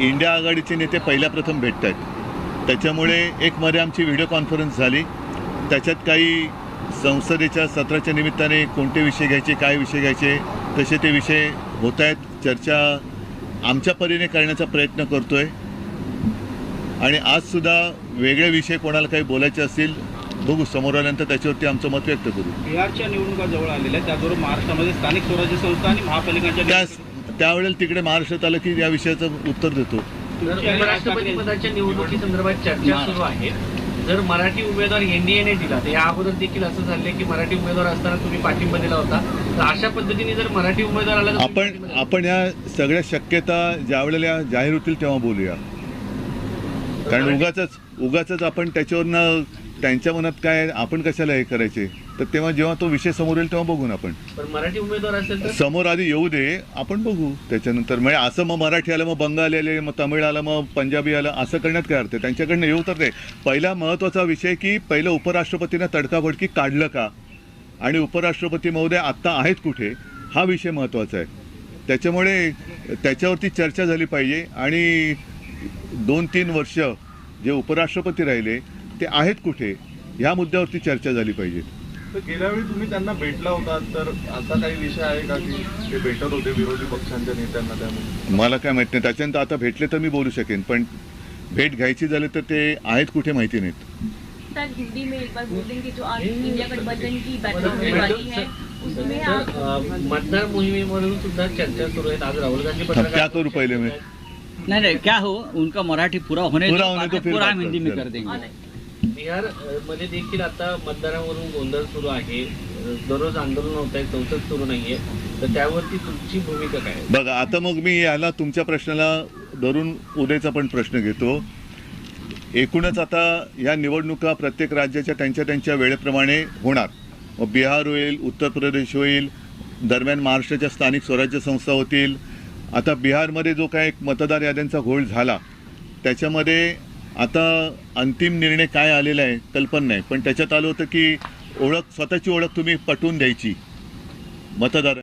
India आघाडीचे नेते पहिल्या प्रथम भेटत आहेत त्याच्यामुळे एक मध्ये आमची व्हिडिओ कॉन्फरन्स झाली. त्याच्यात काही संसदेच्या सत्राच्या निमित्ताने कोणते विषय घ्यायचे काय विषय घ्यायचे तसे ते विषय होत आहेत चर्चा आमच्या परीने करण्याचा प्रयत्न करतोय. आणि आजसुद्धा वेगळे विषय कोणाला काही बोलायचे असतील बघू. समोर आल्यानंतर त्याच्यावरती आमचं मत व्यक्त करू. बिहारच्या निवडणुका जवळ आलेल्या त्याचबरोबर महाराष्ट्रामध्ये स्थानिक स्वराज्य संस्था आणि महापालिकांच्या त्यावेळेला तिकडे महाराष्ट्रात आलं की या विषयाचं उत्तर देतो. उपराष्ट्रपती पदाच्या निवडणुकी संदर्भात चर्चा सुरू आहे जर मराठी उमेदवार एनडीएने दिला तर या अगोदर देखील असं झालंय की मराठी उमेदवार असताना तुम्ही पाठिंबा दिला होता. तर अशा पद्धतीने जर मराठी उमेदवार आला आपण? आपण या सगळ्या शक्यता ज्या वेळेला जाहीर होतील तेव्हा बोलूया. कारण उगाच उगाच आपण त्याच्यावरनं त्यांच्या मनात काय आपण कशाला हे करायचे? तर तेव्हा जेव्हा तो विषय समोर येईल तेव्हा बघू ना आपण. पण मराठी उमेदवार असेल तर? समोर आधी येऊ दे आपण बघू. त्याच्यानंतर म्हणजे असं मग मराठी आलं मग बंगाली आले मग तमिळ आलं मग पंजाबी आलं असं करण्यात काय अर्थ आहे? त्यांच्याकडनं येऊ तर ते पहिला महत्त्वाचा विषय की पहिलं उपराष्ट्रपतीनं तडकाफडकी काढलं का? आणि उपराष्ट्रपती महोदय आत्ता आहेत कुठे? हा विषय महत्त्वाचा आहे. त्याच्यामुळे त्याच्यावरती चर्चा झाली पाहिजे आणि दोन तीन वर्ष जे उपराष्ट्रपती राहिले ते आहेत कुठे? ह्या मुद्द्यावरती चर्चा झाली पाहिजे. तर गेल्या वेळी तुम्ही त्यांना भेटला होता तर असा काही विषय आहे का की ते भेटत होते विरोधी पक्षांच्या नेत्यांना त्यामुळे? मला काय माहीत नाही. त्याच्यानंतर आता भेटले तर मी बोलू शकेन पण भेट घ्यायची झाली तर ते आहेत कुठे माहिती नाहीत. सर हिंदी में एक बार बोल देंगे कि जो आज इंडिया गठबंधन की बैठक होने वाली है उसमें तर, आप अं, मतदार मोहिमेमधून सुद्धा चर्चा सुरू आहेत. आज राहुल गांधी क्या करूं पहले मैं? नहीं नहीं क्या हो? उनका मराठी पूरा होने पूरा होने फिर हिंदी में कर देंगे। बिहारमध्ये देखील आता मतदारावरून गोंधळ सुरू आहे. दररोज आंदोलन होत आहे संसद सुरू नाहीये. तर त्यावरती तुमची भूमिका काय आहे? बघा आता मग मी याला तुमच्या प्रश्नाला धरून उद्याचा पण प्रश्न घेतो. एकूणच आता या निवडणुका प्रत्येक राज्याच्या त्यांच्या त्यांच्या वेळेप्रमाणे होणार. मग बिहार होईल उत्तर प्रदेश होईल दरम्यान महाराष्ट्राच्या स्थानिक स्वराज्य संस्था होतील. आता बिहारमध्ये जो काय एक मतदार याद्यांचा घोळ झाला त्याच्यामध्ये आता अंतिम निर्णय काय आलेला आहे कल्पना नाही. पण त्याच्यात आलं होतं की ओळख स्वतःची ओळख तुम्ही पटवून द्यायची. मतदार